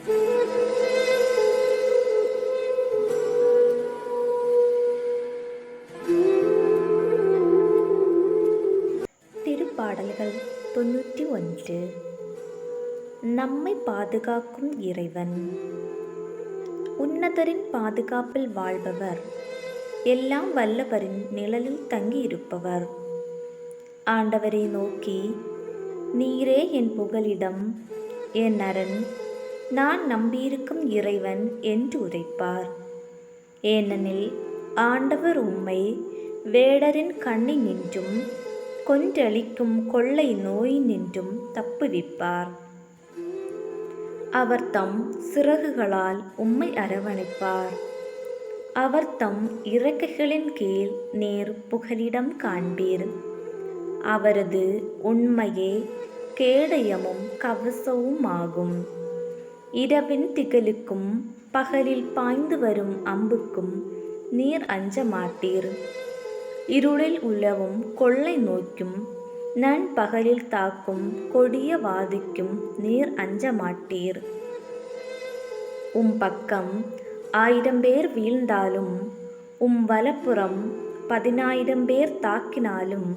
திருப்பாடல்கள் தொண்ணூற்றி ஒன்று. நம்மை பாதுகாக்கும் இறைவன். உன்னதரின் பாதுகாப்பில் வாழ்பவர். எல்லாம் வல்லவரின் நிழலில் தங்கியிருப்பவர். ஆண்டவரை நோக்கி நீரே என் புகலிடம் என் அரண் நான் நம்பியிருக்கும் இறைவன் என்று உரைப்பார். ஏனெனில் ஆண்டவர் உம்மை வேடரின் கண்ணி நின்றும் கொன்றளிக்கும் கொள்ளை நோய் நின்றும் தப்புவிப்பார். அவர் தம் சிறகுகளால் உம்மை அரவணைப்பார். அவர் தம் இறக்கைகளின் கீழ் நேர் புகலிடம் காண்பீர். அவரது உண்மையே கேடயமும் கவசவும் ஆகும் இரவின் திகழுக்கும் பகலில் பாய்ந்து வரும் அம்புக்கும் நீர் அஞ்ச மாட்டீர். இருளில் உலவும் கொள்ளை நோய்க்கும் நண்பகலில் தாக்கும் கொடிய வாதிக்கும் நீர் அஞ்ச மாட்டீர். உம் பக்கம் ஆயிரம் பேர் வீழ்ந்தாலும் உம் வலப்புறம் பதினாயிரம் பேர் தாக்கினாலும்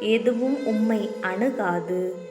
எதுவும் உம்மை அணுகாது.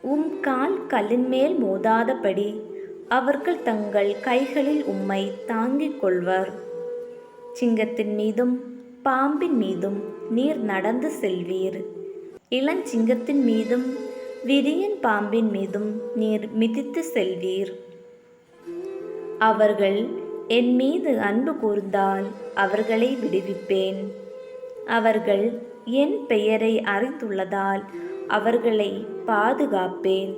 உம் கால் கல்லின் மேல் மோதாதபடி அவர்கள் தங்கள் கைகளில் உம்மை தாங்கிக் கொள்வர். சிங்கத்தின் மீதும் பாம்பின் மீதும் நீர் நடந்து செல்வீர். இளஞ்சிங்கத்தின் மீதும் விரியன் பாம்பின் மீதும் நீர் மிதித்து செல்வீர். அவர்கள் என் மீது அன்பு கூர்ந்தால் அவர்களை விடுவிப்பேன். அவர்கள் என் பெயரை அறிந்துள்ளதால் அவர்களை பாதுகாப்பேன்.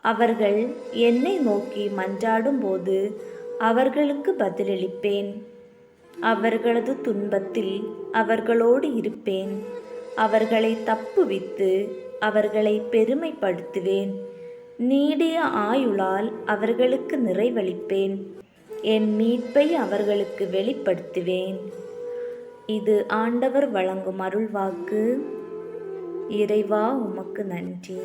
அவர்கள் என்னை நோக்கி மன்றாடும்போது அவர்களுக்கு பதிலளிப்பேன். அவர்களது துன்பத்தில் அவர்களோடு இருப்பேன். அவர்களை தப்புவித்து அவர்களை பெருமைப்படுத்துவேன். நீடிய ஆயுளால் அவர்களுக்கு நிறைவளிப்பேன். என் மீட்பை அவர்களுக்கு வெளிப்படுத்துவேன். இது ஆண்டவர் வழங்கும் அருள்வாக்கு. இறைவா உமக்கு நன்றி.